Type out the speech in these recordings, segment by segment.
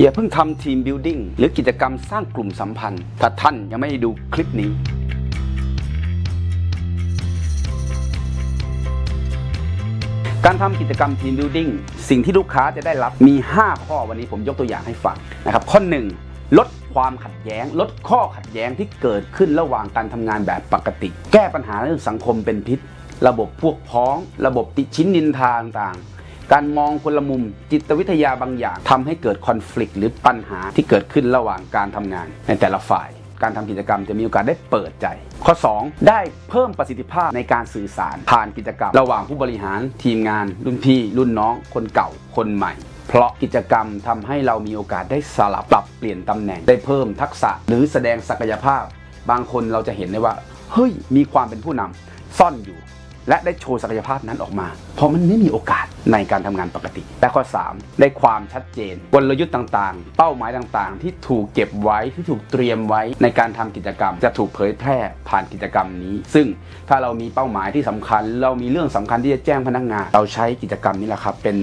อย่าเพิ่งทำทีมบิวดิ้งหรือกิจกรรมสร้างกลุ่มสัมพันธ์ ถ้าท่านยังไม่ได้ดูคลิปนี้การทำกิจกรรมทีมบิวดิ้งสิ่งที่ลูกค้าจะได้รับมี 5 ข้อวันนี้ผมยกตัวอย่างให้ฟังนะครับ ข้อ 1 ลดความขัดแย้ง ลดข้อขัดแย้งที่เกิดขึ้นระหว่างการทำงานแบบปกติ แก้ปัญหาเรื่องสังคมเป็นพิษ ระบบพวกพ้อง ระบบติชิ้นนินทาต่างๆ การมองคนละมุมจิตวิทยาบางอย่างทำให้เกิดคอน FLICT หรือปัญหาที่เกิดขึ้นระหว่างการทำงานในแต่ละฝ่าย การทำกิจกรรมจะมีโอกาสได้เปิดใจ ข้อ 2 ได้เพิ่มประสิทธิภาพในการสื่อสารผ่านกิจกรรม ระหว่างผู้บริหารทีมงาน รุ่นพี่รุ่นน้อง คนเก่า คนใหม่เพราะกิจกรรมทำให้เรามีโอกาสได้สลับปรับเปลี่ยนตำแหน่งได้เพิ่มทักษะหรือแสดงศักยภาพ บางคนเราจะเห็นได้ว่าเฮ้ยมีความเป็นผู้นำซ่อนอยู่ และได้โชว์ศักยภาพนั้นออกมา เพราะมันไม่มีโอกาสในการทำงานปกติ และข้อ 3 ได้ความชัดเจนกลยุทธ์ต่างๆ เป้าหมายต่างๆ ที่ถูกเก็บไว้ที่ถูกเตรียมไว้ในการทำกิจกรรม จะถูกเผยแพร่ผ่านกิจกรรมนี้ ซึ่งถ้าเรามีเป้าหมายที่สำคัญ เรามีเรื่องสำคัญที่จะแจ้งพนักงาน เราใช้กิจกรรมนี้แหละครับ เป็น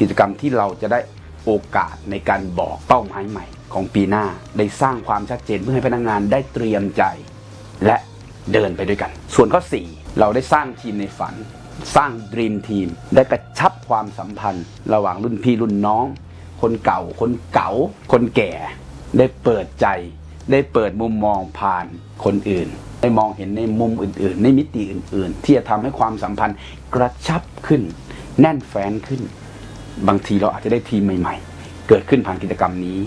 กิจกรรมที่เราจะได้โอกาสในการบอกเป้าหมายใหม่ ของปีหน้าได้สร้างความชัดเจนเพื่อให้พนักงานได้เตรียมใจ และเดินไปด้วยกัน ส่วนข้อ 4 เราได้สร้างทีมในฝัน สร้างด e ีมทีม ได้กระชับความสัมพันธ์ ระหว่างรุ่นพี่รุ่นน้อง คนเก่า คนเก๋า คนแก่ ได้เปิดใจ ได้เปิดมุมมองผ่านคนอื่น ได้มองเห็นในมุมอื่น ๆ ในมิติอื่น ๆ ที่จะทำให้ความสัมพันธ์กระชับขึ้น แน่นแฟ้นขึ้น บางทีเราอาจจะได้ทีมใหม่ ๆ เกิดขึ้นผ่านกิจกรรมนี้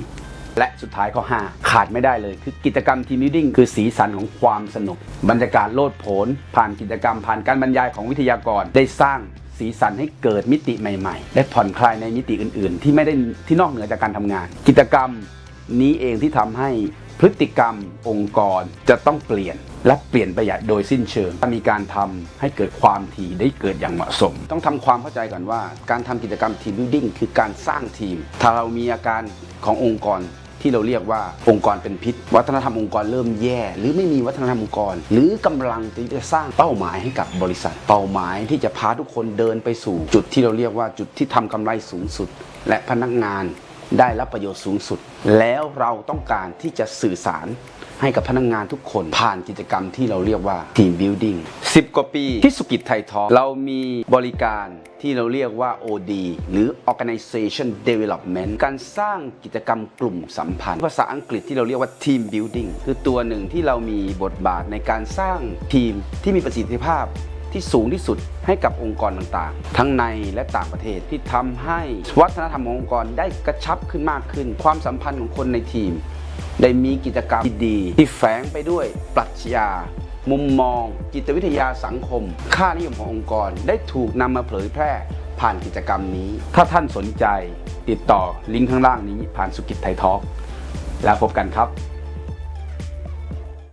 และสุดท้ายข้อ 5 ขาดไม่ได้เลย คือกิจกรรมทีม building คือสีสันของความสนุก บรรยากาศโลดโผนผ่านกิจกรรม ผ่านการบรรยายของวิทยากรได้สร้างสีสันให้เกิดมิติใหม่ๆ และผ่อนคลายในมิติอื่น ๆ ที่ไม่ได้ที่นอกเหนือจากการทำงาน กิจกรรมนี้เองที่ทำให้พฤติกรรมองค์กรจะต้องเปลี่ยนและเปลี่ยนไปอย่างโดยสิ้นเชิง มีการทำให้เกิดความถี่ได้เกิดอย่างเหมาะสม ต้องทำความเข้าใจก่อนว่า การทำกิจกรรมทีม building คือการสร้างทีม ถ้าเรามีอาการขององค์กร ที่เราเรียกว่าองค์กรเป็นพิษ วัฒนธรรมองค์กรเริ่มแย่ หรือไม่มีวัฒนธรรมองค์กร หรือกำลังที่จะสร้างเป้าหมายให้กับบริษัท เป้าหมายที่จะพาทุกคนเดินไปสู่ จุดที่เราเรียกว่าจุดที่ทำกำไรสูงสุด และพนักงานได้รับประโยชน์สูงสุด แล้วเราต้องการที่จะสื่อสาร ให้กับพนักงงานทุกคน ผ่านกิจกรรมที่เราเรียกว่า Team Building 10 กว่าปีที่สุกิจไทยทอเรามีบริการที่เราเรียกว่า OD หรือ Organization Development การสร้างกิจกรรมกลุ่มสัมพันธ์ ภาษาอังกฤษที่เราเรียกว่า Team Building คือตัวหนึ่งที่เรามีบทบาทในการสร้างทีมที่มีประสิทธิภาพที่สูงที่สุดให้กับองค์กรต่างๆ ทั้งในและต่างประเทศที่ทำให้วัฒนธรรมขององค์กรได้กระชับขึ้นมากขึ้น ความสัมพันธ์ของคนในทีม ได้มีกิจกรรมที่ดี ที่แฝงไปด้วยปรัชญา มุมมอง จิตวิทยาสังคม ค่านิยมขององค์กรได้ถูกนำมาเผยแพร่ผ่านกิจกรรมนี้ ถ้าท่านสนใจติดต่อลิงก์ข้างล่างนี้ผ่านสุกิจไทยทอล์กแล้วพบกันครับ